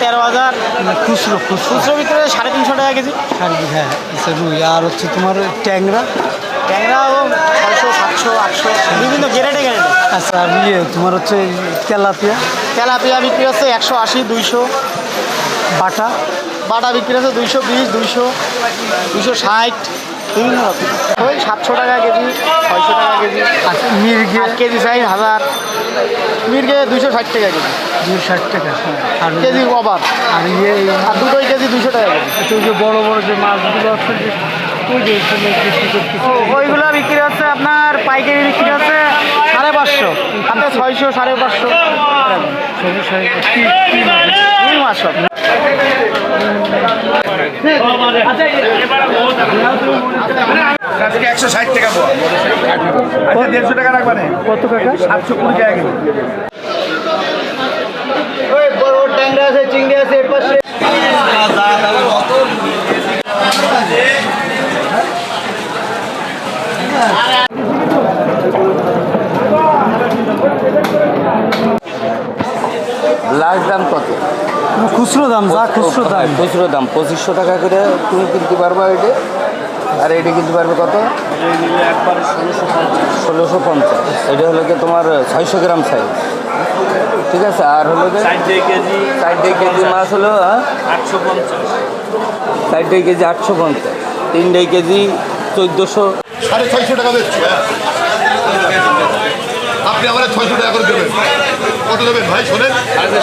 তেরো হাজার। খুচরো খুচরো। খুচরো হচ্ছে সাড়ে তিনশো টাকা কেজি। সাড়ে হ্যাঁ আচ্ছা রুই। আর হচ্ছে তোমার ট্যাংরা? ট্যাংরাও ছয়শো সাতশো আটশো বিভিন্ন গ্রেডে গ্রেডে। আচ্ছা ইয়ে তোমার হচ্ছে তেলাপিয়া? তেলাপিয়া বিক্রি হচ্ছে একশো আশি দুইশো। বাটা? বাটা বিক্রি হচ্ছে দুইশো বিশ দুইশো দুইশো ষাট। বিভিন্ন রকম। ওই সাতশো টাকা কেজি ছয়শো টাকা কেজি। মির্গে? কেজি সাইজ হাজার। মির্গে দুইশো ষাট টাকা কেজি। দুই ষাট টাকা আর কেজি আর ইয়ে আর দুটোই কেজি দুশো টাকা কেজি আচ্ছা, ওই যে বড় বড় যে মাছগুলো আছে ওই যে ওইগুলো বিক্রি হচ্ছে আপনার পাইকারি বিক্রি হচ্ছে সাড়ে পাঁচশো। আপনার ছয়শো সাড়ে পাঁচশো। আজকে একশো ষাট টাকা আচ্ছা দেড়শো টাকা রাখবা কত টাকা? সাতশো কুড়ি টাকা কিলো ওই বড় বড় ট্যাংরা আছে চিংড়ি আছে এর পাশে লাস্ট দাম কত খুচরো দাম যা খুচরো দাম। হ্যাঁ, খুচরো দাম পঁচিশশো টাকা করে তুমি কিনতে পারবা এটা। আর এটা কিনতে পারবে কত? ষোলোশো পঞ্চাশ। এটা হলো কি তোমার ছয়শো গ্রাম সাইজ ঠিক আছে আর হলো কি কেজি ষাট কেজি মাছ হলো হ্যাঁ? আটশো পঞ্চাশ। ষাট কেজি আটশো পঞ্চাশ। তিন কেজি চোদ্দোশো। সাড়ে ছয়শো টাকা দিচ্ছি হ্যাঁ? আপনি আমার ছয়শো টাকা করে দেবেন। কত দেবেন ভাই শোনেন? সাড়ে ভাই,